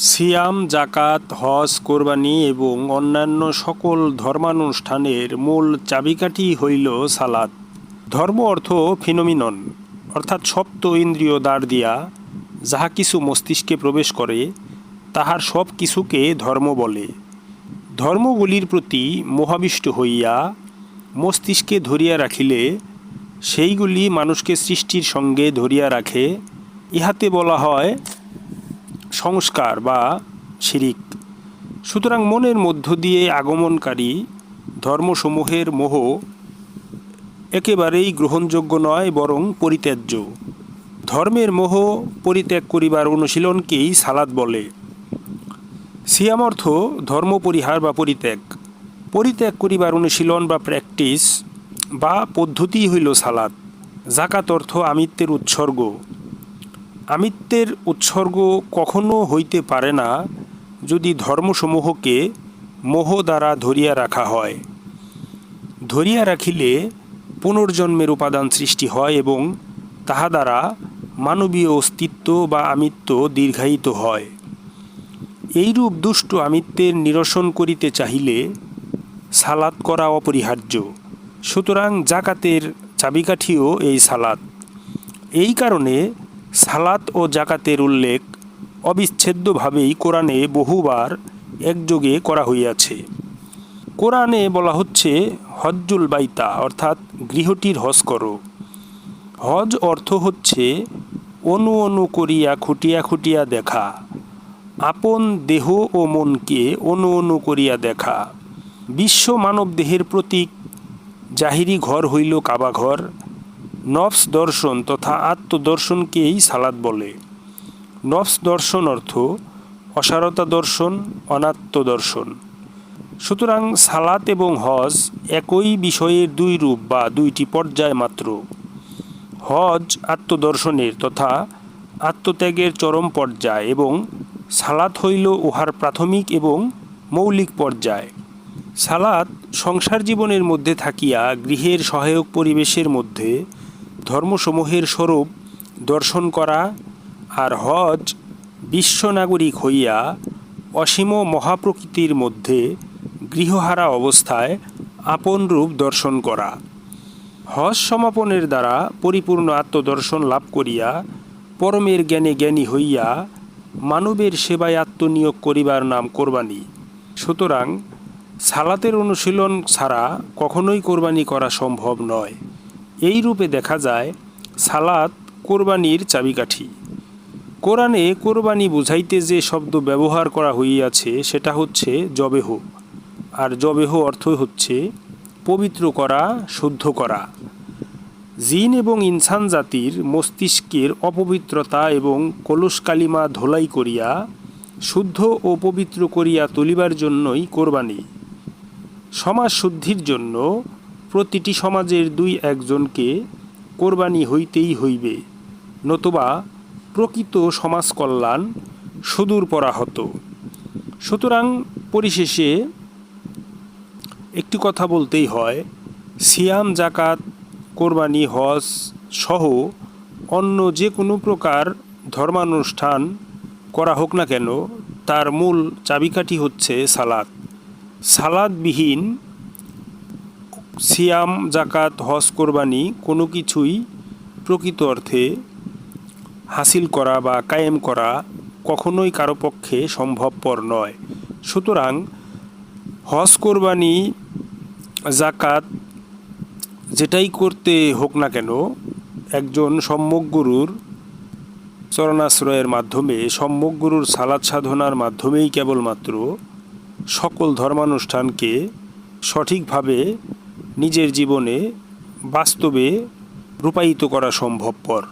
সিয়াম, জাকাত, হজ, কোরবানি এবং অন্যান্য সকল ধর্মানুষ্ঠানের মূল চাবিকাঠি হইল সালাদ ধর্ম অর্থ ফিনোমিনন, অর্থাৎ সপ্ত ইন্দ্রিয় দ্বার দিয়া যাহা কিছু মস্তিষ্কে প্রবেশ করে, তাহার সব কিছুকে ধর্ম বলে। ধর্মগুলির প্রতি মোহাবিষ্ট হইয়া মস্তিষ্কে ধরিয়া রাখিলে, সেইগুলি মানুষকে সৃষ্টির সঙ্গে ধরিয়া রাখে। ইহাতে বলা হয় সংস্কার বা শিরিক। সুতরাং মনের মধ্য দিয়ে আগমনকারী ধর্মসমূহের মোহ একেবারেই গ্রহণযোগ্য নয়, বরং পরিত্যাজ্য। ধর্মের মোহ পরিত্যাগ করিবার অনুশীলনকেই সালাদ বলে। সিয়াম অর্থ ধর্ম পরিহার বা পরিত্যাগ। পরিত্যাগ করিবার অনুশীলন বা প্র্যাকটিস বা পদ্ধতি হইল সালাদ। জাকাত অর্থ আমিত্বের উৎসর্গ। আমিত্বের উৎসর্গ কখনো হইতে পারে না যদি ধর্মসমূহকে মোহ দ্বারা ধরিয়া রাখা হয়। ধরিয়া রাখিলে পুনর্জন্মের উপাদান সৃষ্টি হয় এবং তাহা দ্বারা মানবীয় অস্তিত্ব বা আমিত্ব দীর্ঘায়িত হয়। এইরূপ দুষ্ট আমিত্বের নিরসন করিতে চাহিলে সালাত করা অপরিহার্য। সুতরাং জাকাতের চাবিকাঠিও এই সালাত। এই কারণে সালাত ও জাকাতের উল্লেখ অবিচ্ছেদ্যভাবেই কোরআনে বহুবার একযোগে করা হইয়াছে। কোরআনে বলা হচ্ছে, হজ্জুল বাইতা, অর্থাৎ গৃহটির হজ করো। হজ অর্থ হচ্ছে, অনু অনু করিয়া খুটিয়া খুটিয়া দেখা। আপন দেহ ও মনকে অনু অনু করিয়া দেখা। বিশ্ব মানব দেহের প্রতীক, জাহিরি ঘর হইল কাবাঘর নফস দর্শন তথা আত্মদর্শনকেই সালাদ বলে। নফস দর্শন অর্থ অসারতা দর্শন, অনাত্ম দর্শন। সুতরাং সালাত এবং হজ একই বিষয়ের দুই রূপ বা দুইটি পর্যায় মাত্র। হজ আত্মদর্শনের তথা আত্মত্যাগের চরম পর্যায় এবং সালাত হইল উহার প্রাথমিক এবং মৌলিক পর্যায়। সালাত সংসার জীবনের মধ্যে থাকিয়া গৃহের সহায়ক পরিবেশের মধ্যে ধর্মসমূহের স্বরূপ দর্শন করা আর হজ বিশ্বনাগরিক হইয়া অসীম মহাপ্রকৃতির মধ্যে গৃহহারা অবস্থায় আপন রূপ দর্শন করা। হজ সমাপনের দ্বারা পরিপূর্ণ আত্মদর্শন লাভ করিয়া পরমের জ্ঞানে জ্ঞানী হইয়া মানবের সেবায় আত্মনিয়োগ করিবার নাম কোরবানি। সুতরাং সালাতের অনুশীলন ছাড়া কখনোই কোরবানি করা সম্ভব নয়। এই রূপে দেখা যায়, সালাত কোরবানির চাবিকাঠি। কোরআনে কোরবানি বুঝাইতে যে শব্দ ব্যবহার করা হইয়াছে, সেটা হচ্ছে জবেহ। আর জবেহ অর্থ হচ্ছে পবিত্র করা, শুদ্ধ করা। জিন এবং ইনসান জাতির মস্তিষ্কের অপবিত্রতা এবং কলুষ কালিমা ধোলাই করিয়া, শুদ্ধ ও পবিত্র করিয়া তুলিবার জন্যই কোরবানি। সমাজ শুদ্ধির জন্য প্রতিটি সমাজের দুই একজনকে কোরবানি হইতেই হইবে, নতুবা প্রকৃত সমাজ কল্যাণ সুদূর পরাহত। সুতরাং পরিশেষে একটি কথা বলতেই হয়, সিয়াম জাকাত কোরবানি, হজ সহ অন্য যে কোনো প্রকার ধর্মানুষ্ঠান করা হোক না কেন, তার মূল চাবিকাঠি হচ্ছে সালাদ সালাদবিহীন সিয়াম, জাকাত, হজ, কোরবানি কোনো কিছুই প্রকৃত অর্থে হাসিল করা বা কায়েম করা কখনোই কারও পক্ষে সম্ভবপর নয়। সুতরাং হজ, কোরবানি, জাকাত যেটাই করতে হোক না কেন, একজন সম্যক গুরুর চরণাশ্রয়ের মাধ্যমে, সম্যক গুরুর সালাদ সাধনার মাধ্যমেই কেবলমাত্র সকল ধর্মানুষ্ঠানকে সঠিকভাবে নিজের জীবনে বাস্তবে রূপায়িত করা সম্ভবপর।